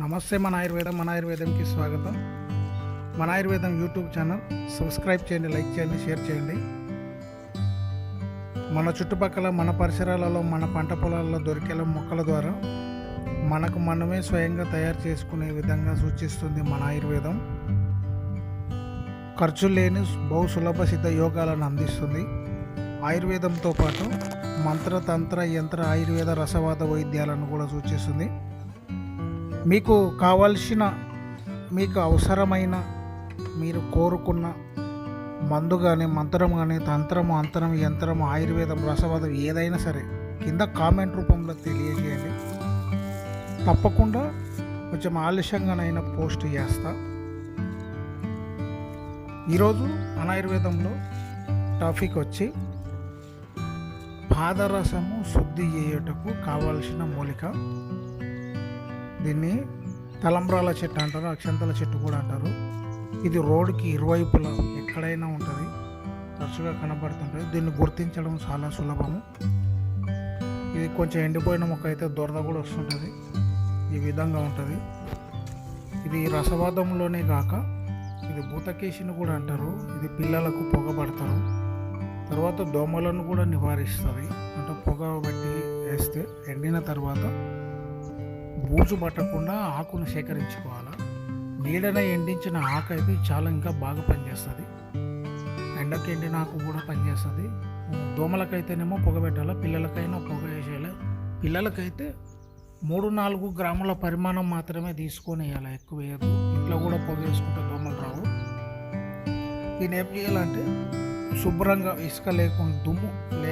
నమస్తే మన ఆయుర్వేదం మన ఆయుర్వేదంకి స్వాగతం. మన ఆయుర్వేదం యూట్యూబ్ ఛానల్. సబ్స్క్రైబ్ చేయండి లైక్ చేయండి షేర్ చేయండి. మన చుట్టుపక్కల మన పరిసరాలలో మన పంట పొలాల్లో దొరికే మొక్కల ద్వారా మనకు మనమే స్వయంగా తయారు చేసుకునే విధంగా సూచిస్తుంది మన ఆయుర్వేదం. ఖర్చు లేని బహు సులభ సిద్ధ యోగాలను అందిస్తుంది. ఆయుర్వేదంతో పాటు మంత్రతంత్ర యంత్ర ఆయుర్వేద రసవాద వైద్యాలను కూడా సూచిస్తుంది. మీకు కావలసిన మీకు అవసరమైన మీరు కోరుకున్న మందు కానీ మంత్రం కానీ తంత్రము అంతరం యంత్రము ఆయుర్వేదం రసవాదం ఏదైనా సరే కింద కామెంట్ రూపంలో తెలియజేయండి. తప్పకుండా కొంచెం ఆలస్యంగానైనా పోస్ట్ చేస్తా. ఈరోజు అనాయుర్వేదంలో టాపిక్ వచ్చి పాదరసము శుద్ధి చేయుటకు కావలసిన మూలిక. దీన్ని తలంబ్రాల చెట్టు అంటారు అక్షంతల చెట్టు కూడా అంటారు. ఇది రోడ్డుకి ఇరువైపులా ఎక్కడైనా ఉంటుంది. తరచుగా కనబడుతుంటుంది. దీన్ని గుర్తించడం చాలా సులభము. ఇది కొంచెం ఎండిపోయిన మొక్క అయితే దొరద కూడా వస్తుంటుంది. ఈ విధంగా ఉంటుంది. ఇది రసవాదంలోనే కాక ఇది భూతకేశిని కూడా అంటారు. ఇది పిల్లలకు పొగ పడతారు. తర్వాత దోమలను కూడా నివారిస్తుంది. అంటే పొగ పెట్టి వేస్తే ఎండిన తర్వాత బూజు పట్టకుండా ఆకును సేకరించుకోవాలా? నీడన ఎండించిన ఆకు అయితే చాలా ఇంకా బాగా పనిచేస్తుంది. ఎండకి ఎండిన ఆకు కూడా పనిచేస్తుంది. దోమలకైతేనేమో పొగ పెట్టాలా? పిల్లలకైనా పొగ వేసేయాలి పిల్లలకైతే మూడు నాలుగు గ్రాముల పరిమాణం మాత్రమే తీసుకొని వేయాలి? ఎక్కువ వేయదు ఇంట్లో కూడా పొగ వేసుకుంటే దోమలు రావు. దీన్ని ఏం చేయాలంటే శుభ్రంగా ఇసుక లేకుండా దుమ్ము లేకుండా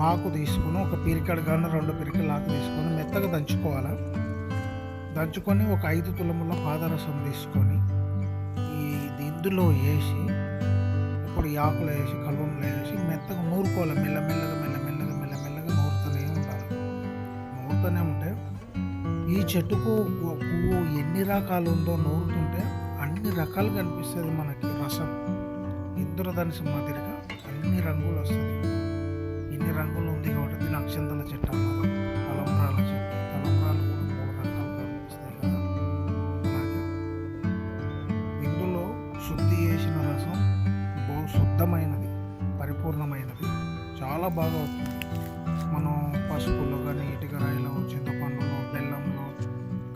ఆకు తీసుకొని ఒక పిరికడ కానీ రెండు పిరికలు ఆకు తీసుకొని మెత్తగా దంచుకోవాలి? దంచుకొని ఒక ఐదు తులముల పాదరసం తీసుకొని ఈ ఇందులో వేసి ఇప్పుడు ఈ ఆకులు వేసి కలువములు వేసి మెత్తగా నూరుకోవాలి. మెల్లమెల్లగా మెల్లమెల్లగా మెల్లమెల్లగా నూరుతూనే ఉండాలి. నూరుతూనే ఉంటే ఈ చెట్టుకు పువ్వు ఎన్ని రకాలు ఉందో నూరుతుంటే అన్ని రకాలు కనిపిస్తుంది మనకి రసం. ఇంద్రధనుసు మాదిరిగా అన్ని రంగులు వస్తుంది. ఇన్ని రంగులు ఉంది కాబట్టి దీని అక్షంతల చెట్టు అన్నారు. తలంబ్రాల చెట్టు. తలంబ్రాలు కూడా మూడు రకాలు కనిపిస్తాయి కదా. అలాగే ఇందులో శుద్ధి చేసిన రసం బహు శుద్ధమైనది పరిపూర్ణమైనది. చాలా బాగా అవుతుంది. మనం పసుపులో కానీ ఇటుకరాయిలో చింతపండులో బెల్లంలో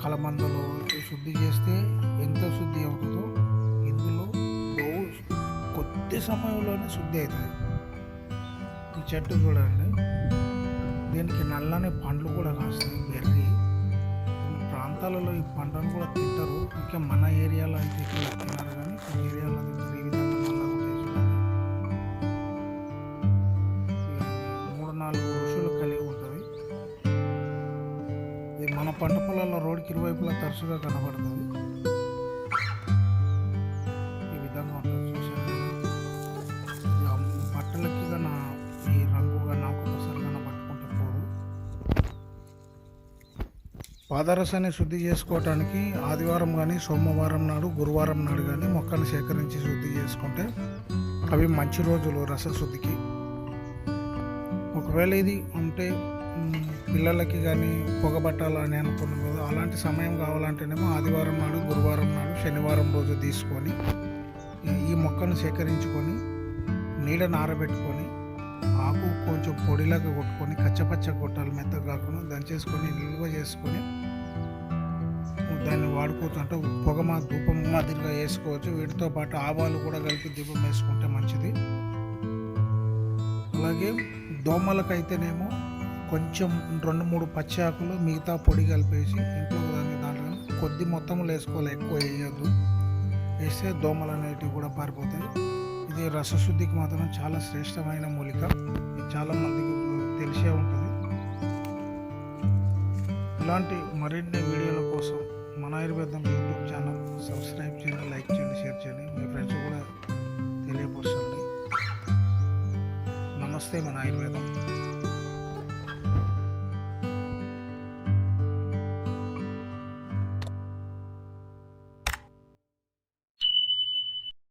కలమందులో శుద్ధి చేస్తే ఎంత శుద్ధి అవుతుందో ఇందులో బహు కొద్ది సమయంలోనే శుద్ధి అవుతుంది. చెట్టు చూడండి. దీనికి నల్లని పండ్లు కూడా కాస్తాయి బెర్రీ. ప్రాంతాలలో ఈ పంటను కూడా తింటారు. ఇంకా మన ఏరియాలో అయితే ఇక్కడ తిన్నారు కానీ కొన్ని ఏరియాలో తింటారు. ఈ విధంగా మూడు నాలుగు ఋషులు కలిగి ఉంటుంది. ఇది మన పంట పొలాల్లో రోడ్కి ఇరువైపులా తరచుగా కనబడుతుంది. పాదరసాన్ని శుద్ధి చేసుకోవటానికి ఆదివారం కానీ సోమవారం నాడు గురువారం నాడు కానీ మొక్కలు సేకరించి శుద్ధి చేసుకుంటే అవి మంచి రోజులు రసశుద్ధికి. ఒకవేళ ఇది ఉంటే పిల్లలకి కానీ పొగబట్టాలని అనుకున్నాం కదా అలాంటి సమయం కావాలంటేనేమో ఆదివారం నాడు గురువారం నాడు శనివారం రోజు తీసుకొని ఈ- మొక్కను సేకరించుకొని నీడను ఆరబెట్టుకొని పొడిలాగా కొట్టుకొని కచ్చపచ్చ కొట్టాలి మెత్త కాకుండా దంచేసుకొని నిల్వ చేసుకొని దాన్ని వాడుకోవచ్చు అంటే పొగ మా ధూపం మాదిరిగా వేసుకోవచ్చు. వీటితో పాటు ఆవాలు కూడా కలిపి దీపం వేసుకుంటే మంచిది. అలాగే దోమలకైతేనేమో కొంచెం రెండు మూడు పచ్చి ఆకులు మిగతా పొడి కలిపేసి ఇంట్లో దాన్ని దాంట్లో కొద్ది మొత్తంలో వేసుకోవాలి. ఎక్కువ వేయద్దు. వేస్తే దోమలు అనేటివి కూడా పారిపోతాయి. ఇది రసశుద్ధికి మాత్రం చాలా శ్రేష్టమైన మూలిక. ఇది చాలామందికి తెలిసే ఉంటుంది. ఇలాంటి మరిన్ని వీడియోల కోసం మన ఆయుర్వేదం యూట్యూబ్ ఛానల్ సబ్స్క్రైబ్ చేయండి లైక్ చేయండి షేర్ చేయండి. మీ ఫ్రెండ్స్ కూడా తెలియపరచండి నమస్తే మన ఆయుర్వేదం.